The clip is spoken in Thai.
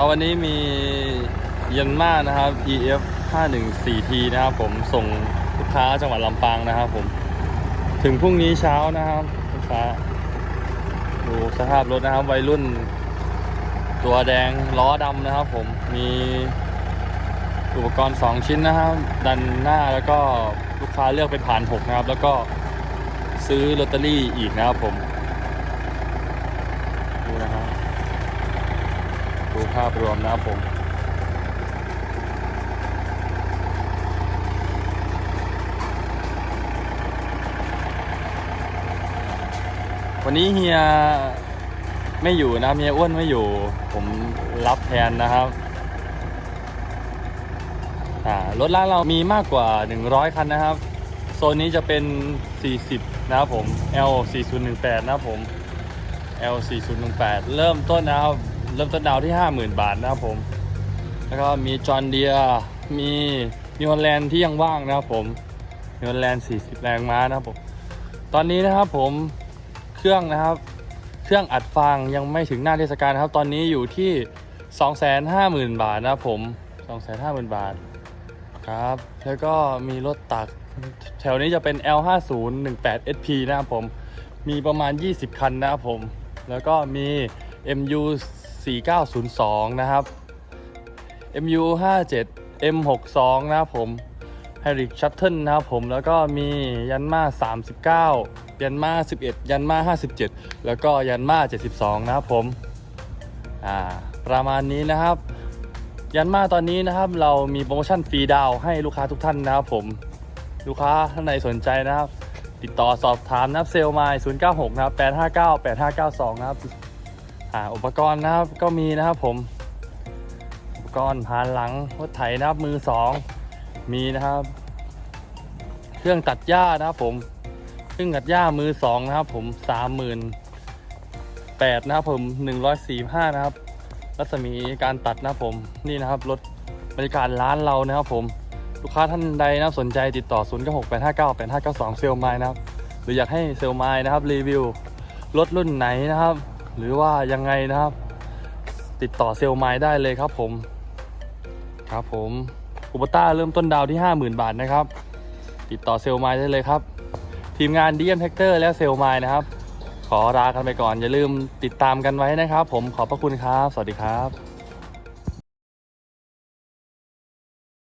เอาวันนี้มียันมานะครับ EF 514T นะครับผมส่งลูกค้าจังหวัดลำปางนะครับผม ถึงพรุ่งนี้เช้านะครับลูกค้าดูสภาพรถนะครับ วัยรุ่น ตัวแดงล้อดำนะครับผมมีอุปกรณ์ 2 ชิ้นนะครับดันหน้าแล้วก็ลูกค้าเลือกเป็นผ่าน6นะครับ แล้วก็ซื้อลอตเตอรี่อีกนะครับผมดูนะครับ ดูภาพรวมนะครับผมวันนี้เฮียไม่อยู่นะเฮียอ้วนไม่อยู่ ผมรับแทนนะครับรถร้านเรามีมากกว่า 100 คันนะครับ โซนนี้จะเป็น 40 นะครับผม L 4018นะครับผม L 4018เริ่มต้นนะครับ เริ่มต้นดาวที่ 50,000 บาทนะครับผม แล้วก็มีจอห์นเดียมีนิวแลนด์ที่ยังว่างนะครับผมนิวแลนด์ 40 แรงม้านะครับผม ตอนนี้นะครับผมเครื่องนะครับ เครื่องอัดฟางยังไม่ถึงหน้าเทศกาลนะครับ ตอนนี้อยู่ที่ 250,000 บาทนะครับผม 250,000 บาทครับ แล้วก็มีรถตักแถวนี้จะเป็น L5018 SP นะครับผม มีประมาณ 20 คันนะครับผม แล้วก็มี MU 4902 นะครับ MU 57 M62 นะครับผมไฮริกชัตเทิลนะครับผมแล้วก็มียันมา39 ยันมา11 ยันมา57 แล้วก็ยันมา72 นะครับผมอ่าประมาณนี้นะครับ ยันมาตอนนี้นะครับ เรามีโปรโมชั่นฟรีดาวให้ลูกค้าทุกท่านนะครับผมลูกค้าท่านใดสนใจนะครับ ติดต่อสอบถามนับเซลล์ไมล์096 นะครับ 859 8592 นะครับ อ่าอุปกรณ์นะครับก็มีนะครับผม อุปกรณ์พานหลังรถไถนะครับมือสองมีนะครับ เครื่องตัดหญ้านะครับผมเครื่องตัดหญ้ามือสองนะครับ ผมสามหมื่นแปดนะครับผมหนึ่งร้อยสี่ห้านะครับ รัศมีการตัดนะครับผมนี่นะครับรถบริการร้านเรานะครับผมลูกค้าท่านใดนะสนใจติดต่อ 0 9 6 8 5 9 8 5 9 2 เซลไมนะครับ หรืออยากให้เซลไมนะครับรีวิวรถรุ่นไหนนะครับ หรือว่ายังไงนะครับ ติดต่อเซลไม้ได้เลยครับผมครับผมอุปต้าเริ่มต้นดาวที่ 50,000 บาทนะครับ ติดต่อเซลไม้ได้เลยครับ ทีมงานดีเอ็มแท็กเตอร์และเซลไม้นะครับ ขอลากันไปก่อนอย่าลืมติดตามกันไว้นะครับ ผมขอบพระคุณครับ สวัสดีครับ